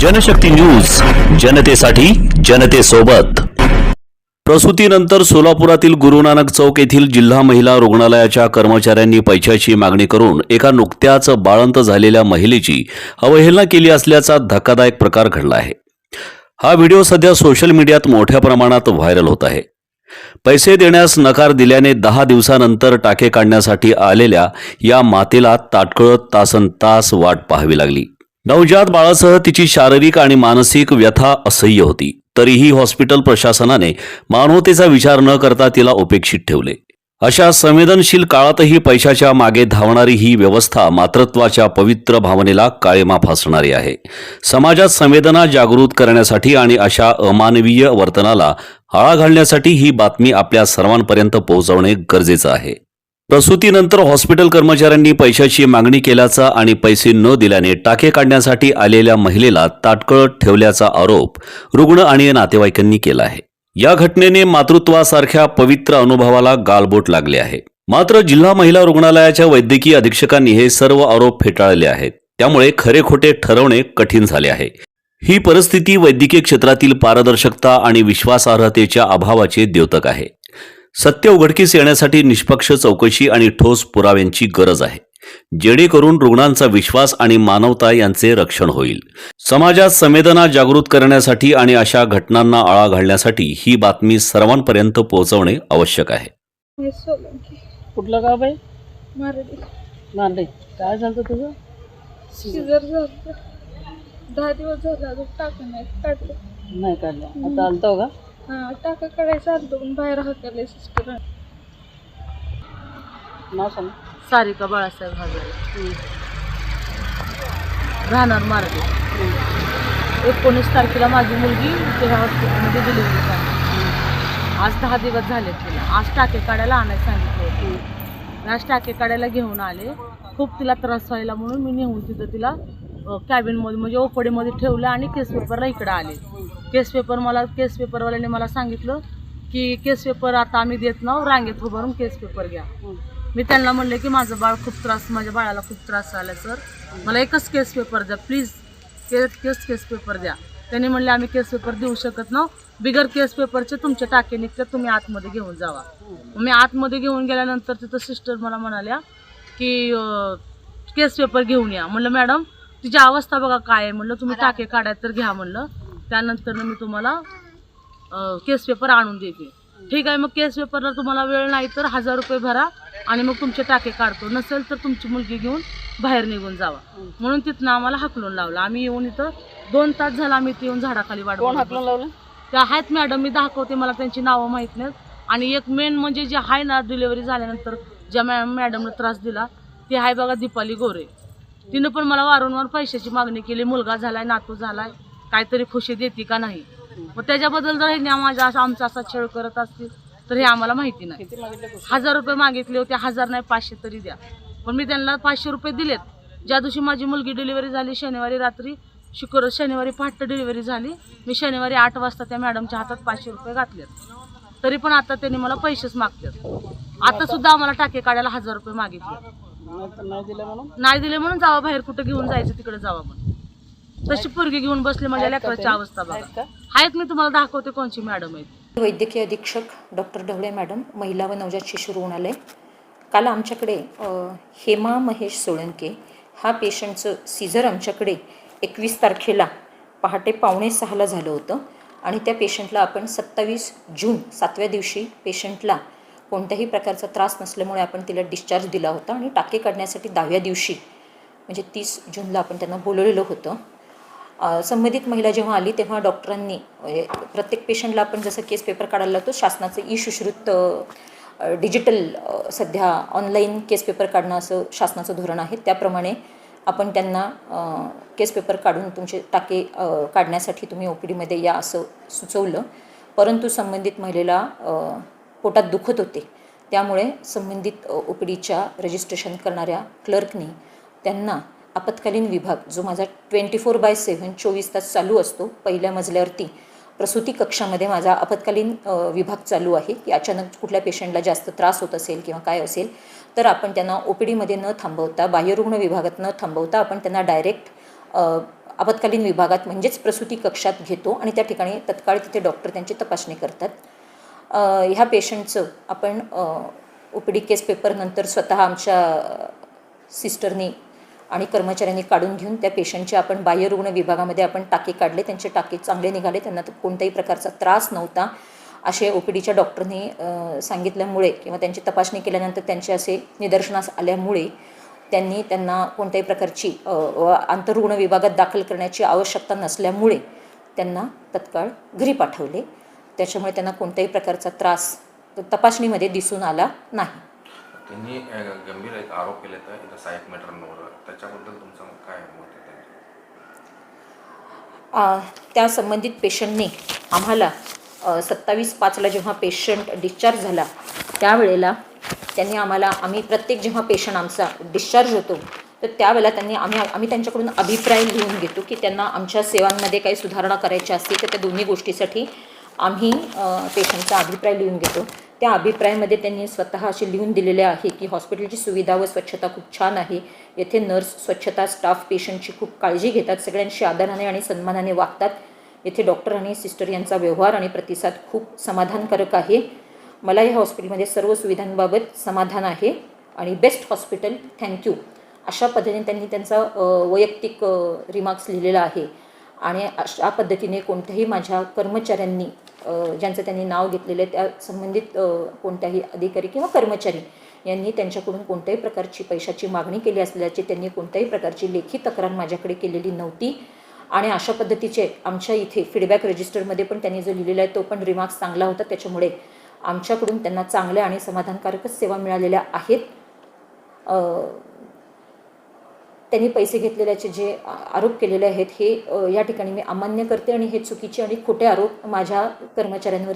Janshakti news जनतेसाठी जनतेसोबत. प्रसूतीनंतर सोलापुरातील गुरुनानक चौक येथील जिल्हा महिला रुग्णालयाच्या कर्मचाऱ्यांनी पैशाची मागणी करून एका नुकत्याच बाळंत झालेल्या महिलेची अवहेलना केली असल्याचा धक्कादायक प्रकार घडला आहे. हा व्हिडिओ सध्या सोशल मीडियात मोठ्या प्रमाणात व्हायरल होत आहे. पैसे देण्यास नकार दिल्याने दहा दिवसानंतर टाके काढण्यासाठी आलेल्या या मातेला ताटकळत तासन तास वाट पाहावी लागली. नवजात बाळासह तिची शारीरिक आणि मानसिक व्यथा असह्य होती. तरीही हॉस्पिटल प्रशासनाने मानवतेचा विचार न करता तिला उपेक्षित ठेवले. अशा संवेदनशील काळातही पैशाच्या मागे धावणारी ही व्यवस्था मातृत्वाच्या पवित्र भावनेला काळेमा फासणारी आहे. समाजात संवेदना जागृत करण्यासाठी आणि अशा अमानवीय वर्तनाला आळा घालण्यासाठी ही बातमी आपल्या सर्वांपर्यंत पोहोचवणे गरजेचं आहे. प्रसूतीनंतर हॉस्पिटल कर्मचाऱ्यांनी पैशाची मागणी केल्याचा आणि पैसे न दिल्याने टाके काढण्यासाठी आलेल्या महिलेला ताटकळत ठेवल्याचा आरोप रुग्ण आणि नातेवाईकांनी केला आहे. या घटनेने मातृत्वासारख्या पवित्र अनुभवाला गालबोट लागले आहे. मात्र जिल्हा महिला रुग्णालयाच्या वैद्यकीय अधीक्षकांनी हे सर्व आरोप फेटाळले आहेत. त्यामुळे खरे खोटे ठरवणे कठीण झाले आहे. ही परिस्थिती वैद्यकीय क्षेत्रातील पारदर्शकता आणि विश्वासार्हतेच्या अभावाचे द्योतक आहे. सत्य उघडकीस येण्यासाठी निष्पक्ष चौकशी आणि ठोस पुराव्यांची गरज आहे. जेणेकरून रुग्णांचा विश्वास आणि मानवता यांचे रक्षण होईल. समाजात संवेदना जागृत करण्यासाठी आणि अशा घटनांना आळा घालण्यासाठी ही बातमी सर्वांपर्यंत पोहोचवणे आवश्यक आहे. कुठलं गाव काय झालं तुझं? झालं दहा दिवस झाला नाही. काढलं. नाही काढलं. आता आलतो का? हा टाका काढायचं आलतो पण बाहेर हाकले सिस्टर नाव सांग सारिका बाळासाहेब हजारे. राहणार मार्गे. एकोणीस तारखेला माझी मुलगी तिला हॉस्पिटलमध्ये डिलिव्हरी झाली. आज दहा दिवस झाले तिला. आज टाके काढायला आणायला सांगितलं होतं. आज टाके काढायला घेऊन आले. खूप तिला त्रास व्हायला म्हणून मी नेऊन तिथं तिला कॅबिनमध्ये म्हणजे ओपडीमध्ये ठेवलं आणि केस पेपरला इकडं आले. केस पेपर मला केस पेपरवाल्याने मला सांगितलं की केस पेपर आता आम्ही देत नाव रांगेत उभारून केस पेपर घ्या. मी त्यांना म्हणले की माझं बाळ खूप त्रास माझ्या बाळाला खूप त्रास झाला सर. मला एकच केस पेपर द्या प्लीज के केस केस पेपर द्या. त्यांनी म्हणले आम्ही केस पेपर देऊ शकत ना बिगर केस पेपरचे तुमचे टाके निघतात तुम्ही आतमध्ये घेऊन जावा. मी आतमध्ये घेऊन गेल्यानंतर तिथं सिस्टर मला म्हणाल्या की केस पेपर घेऊन या. म्हणलं मॅडम तिची अवस्था बघा काय आहे म्हणलं तुम्ही टाके काढाय तर घ्या म्हणलं. त्यानंतर मी तुम्हाला केस पेपर आणून देते. ठीक आहे मग केस पेपरला तुम्हाला वेळ नाही तर हजार रुपये भरा आणि मग तुमचे टाके काढतो. नसेल तर तुमची मुलगी घेऊन बाहेर निघून जावा. म्हणून तिथनं आम्हाला हाकलून लावलं. आम्ही येऊन इथं दोन तास झाला आम्ही इथे येऊन झाडाखाली लावलं? त्या आहेत मॅडम मी दाखवते मला त्यांची नावं माहीत नाहीत. आणि एक मेन म्हणजे जे आहे ना डिलिव्हरी झाल्यानंतर ज्या मॅ मॅडमला त्रास दिला ती आहे बघा दीपाली गोरे. तिनं पण मला वारंवार पैशाची मागणी केली मुलगा झालाय नातू झालाय काहीतरी खुशी देते का नाही? मग त्याच्याबद्दल जर हे माझा असा आमचा असा छळ करत असतील तर हे आम्हाला माहिती नाही? हजार रुपये मागितले होते हजार नाही पाचशे तरी द्या. पण मी त्यांना पाचशे रुपये दिलेत. ज्या दिवशी माझी मुलगी डिलिव्हरी झाली शनिवारी रात्री शुक्र शनिवारी पहाटे डिलिव्हरी झाली मी शनिवारी आठ वाजता त्या मॅडमच्या हातात पाचशे रुपये घातलेत. तरी पण आता त्यांनी मला पैसेच मागतात. आता सुद्धा आम्हाला टाके काढायला हजार रुपये मागितले. नाही दिलं म्हणून? नाही दिले म्हणून जावा बाहेर कुठं घेऊन जायचं तिकडे जावा पण तशी पोरगी घेऊन बसले माझ्या आहेत का लेकराची? अवस्था आहेत बघा? आहेत मी तुम्हाला दाखवते कोणची मॅडम आहे वैद्यकीय अधीक्षक डॉक्टर ढवळे मॅडम महिला व नवजात शिशु रुग्णालय. काल आमच्याकडे हेमा महेश सोळंके हा पेशंटचं सीझर आमच्याकडे एकवीस तारखेला पहाटे पावणे सहाला झालं होतं. आणि त्या पेशंटला आपण सत्तावीस जून सातव्या दिवशी पेशंटला कोणत्याही प्रकारचा त्रास नसल्यामुळे आपण तिला डिस्चार्ज दिला होता आणि टाके काढण्यासाठी दहाव्या दिवशी म्हणजे तीस जूनला आपण त्यांना बोलवलेलं होतं. संबंधित महिला जेव्हा आली तेव्हा डॉक्टरांनी म्हणजे प्रत्येक पेशंटला आपण जसं केस पेपर काढायला लावतो शासनाचं ई सुश्रुत डिजिटल सध्या ऑनलाईन केस पेपर काढणं असं शासनाचं धोरण आहे. त्याप्रमाणे आपण त्यांना केस पेपर काढून तुमचे टाके काढण्यासाठी तुम्ही ओ पी डीमध्ये या असं सुचवलं. परंतु संबंधित महिलेला पोटात दुखत होते. त्यामुळे संबंधित ओ पी डीच्या रजिस्ट्रेशन करणाऱ्या क्लर्कनी त्यांना आपत्कालीन विभाग जो माझा ट्वेंटी फोर बाय सेव्हन चोवीस तास चालू असतो पहिल्या मजल्यावरती प्रसूती कक्षामध्ये माझा आपत्कालीन विभाग चालू आहे की अचानक कुठल्या पेशंटला जास्त त्रास होत असेल किंवा काय असेल तर आपण त्यांना ओ पी डीमध्ये न थांबवता बाह्यरुग्ण विभागात न थांबवता आपण त्यांना डायरेक्ट आपत्कालीन विभागात म्हणजेच प्रसूती कक्षात घेतो आणि त्या ठिकाणी तत्काळ तिथे डॉक्टर त्यांची तपासणी करतात. ह्या पेशंटचं आपण ओपीडी केस डी केस पेपरनंतर स्वतः आमच्या सिस्टरनी आणि कर्मचाऱ्यांनी काढून घेऊन त्या पेशंटचे आपण बाह्यरुग्ण विभागामध्ये आपण टाके काढले. त्यांचे टाके चांगले निघाले. त्यांना कोणत्याही प्रकारचा त्रास नव्हता. असे ओ पी डीच्या डॉक्टरनी सांगितल्यामुळे किंवा त्यांची तपासणी केल्यानंतर त्यांचे असे निदर्शनास आल्यामुळे त्यांनी त्यांना कोणत्याही प्रकारची आंतररुग्ण विभागात दाखल करण्याची आवश्यकता नसल्यामुळे त्यांना तत्काळ घरी पाठवले. त्याच्यामुळे त्यांना कोणत्याही प्रकारचा त्रास तपासणीमध्ये दिसून आला नाही. त्यांनी गंभीर एक आरोप केले मॅटरवर त्याच्याबद्दल तुमचं काय मत त्या संबंधित पेशंटने आम्हाला सत्तावीस पाचला जेव्हा पेशंट डिस्चार्ज झाला त्यावेळेला त्यांनी आम्हाला आम्ही प्रत्येक जेव्हा पेशंट आमचा डिस्चार्ज होतो तर त्यावेळेला त्यांनी आम्ही आम्ही त्यांच्याकडून अभिप्राय लिहून घेतो की त्यांना आमच्या सेवांमध्ये काही सुधारणा करायच्या असतील तर त्या दोन्ही गोष्टीसाठी आम्ही पेशंटचा अभिप्राय लिहून घेतो. त्या अभिप्रायामध्ये त्यांनी स्वतः असे लिहून दिलेले आहे की हॉस्पिटलची सुविधा व स्वच्छता खूप छान आहे. येथे नर्स स्वच्छता स्टाफ पेशंटची खूप काळजी घेतात सगळ्यांशी आदराने आणि सन्मानाने वागतात. येथे डॉक्टर आणि सिस्टर यांचा व्यवहार आणि प्रतिसाद खूप समाधानकारक आहे. मला या हॉस्पिटलमध्ये सर्व सुविधांबाबत समाधान आहे आणि बेस्ट हॉस्पिटल थँक्यू. अशा पद्धतीने त्यांनी त्यांचा वैयक्तिक रिमार्क्स लिहिलेला आहे. आणि अशा पद्धतीने कोणत्याही माझ्या कर्मचाऱ्यांनी ज्यांचं त्यांनी नाव घेतलेलं आहे त्या संबंधित कोणत्याही अधिकारी किंवा कर्मचारी यांनी त्यांच्याकडून कोणत्याही प्रकारची पैशाची मागणी केली असल्याची त्यांनी कोणत्याही प्रकारची लेखी तक्रार माझ्याकडे केलेली नव्हती. आणि अशा पद्धतीचे आमच्या इथे फीडबॅक रजिस्टरमध्ये पण त्यांनी जो लिहिलेला आहे तो पण रिमार्क्स चांगला होता. त्याच्यामुळे आमच्याकडून त्यांना चांगल्या आणि समाधानकारकच सेवा मिळालेल्या आहेत. त्यांनी पैसे घेतलेल्याचे जे आरोप केलेले आहेत हे या ठिकाणी मी अमान्य करते आणि हे चुकीचे आणि खोटे आरोप माझ्या कर्मचाऱ्यांवर